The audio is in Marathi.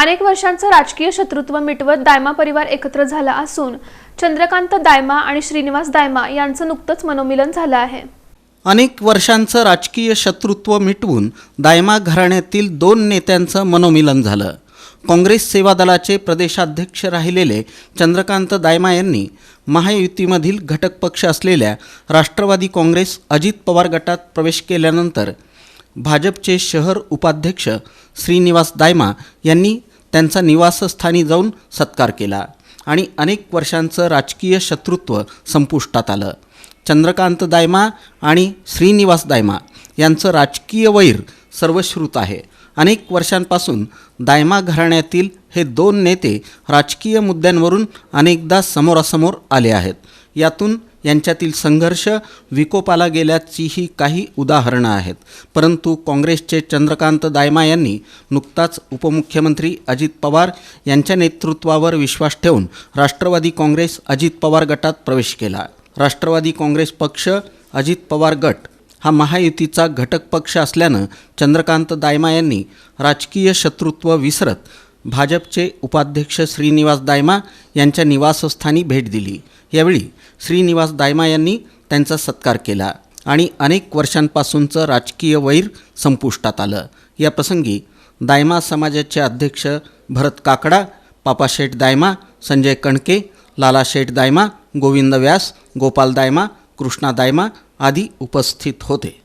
अनेक वर्षांचं राजकीय शत्रुत्व मिटवत दायमा परिवार एकत्र झाला असून चंद्रकांत दायमा आणि श्रीनिवास दायमा यांचं नुकतंच मनोमिलन झालं आहे. अनेक वर्षांचं राजकीय शत्रुत्व मिटवून दायमा घराण्यातील दोन नेत्यांचं मनोमिलन झालं. काँग्रेस सेवा दलाचे प्रदेशाध्यक्ष राहिलेले चंद्रकांत दायमा यांनी महायुतीमधील घटक पक्ष असलेल्या राष्ट्रवादी काँग्रेस अजित पवार गटात प्रवेश केल्यानंतर भाजपचे शहर उपाध्यक्ष श्रीनिवास दायमा यांनी त्यांचा निवासस्थानी जाऊन सत्कार केला आणि अनेक वर्षांचं राजकीय शत्रुत्व संपुष्टात आलं. चंद्रकांत दायमा आणि श्रीनिवास दायमा यांचं राजकीय वैर सर्वश्रुत आहे. अनेक वर्षांपासून दायमा घराण्यातील हे दोन नेते राजकीय मुद्द्यांवरून अनेकदा समोरासमोर आले आहेत. यातून यांच्यातील संघर्ष विकोपाला गेल्याचीही काही उदाहरणं आहेत. परंतु काँग्रेसचे चंद्रकांत दायमा यांनी नुकताच उपमुख्यमंत्री अजित पवार यांच्या नेतृत्वावर विश्वास ठेवून राष्ट्रवादी काँग्रेस अजित पवार गटात प्रवेश केला. राष्ट्रवादी काँग्रेस पक्ष अजित पवार गट हा महायुतीचा घटक पक्ष असल्यानं चंद्रकांत दायमा यांनी राजकीय शत्रुत्व विसरत भाजपचे उपाध्यक्ष श्रीनिवास दायमा यांच्या निवासस्थानी भेट दिली. यावेळी श्रीनिवास दायमा यांनी त्यांचा सत्कार केला आणि अनेक वर्षांपासूनचं राजकीय वैर संपुष्टात आलं. या प्रसंगी दायमा समाजाचे अध्यक्ष भरत काकडा पापाशेठ दायमा संजय कणके लाला शेठ दायमा गोविंद व्यास गोपाल दायमा कृष्णा दायमा आदी उपस्थित होते.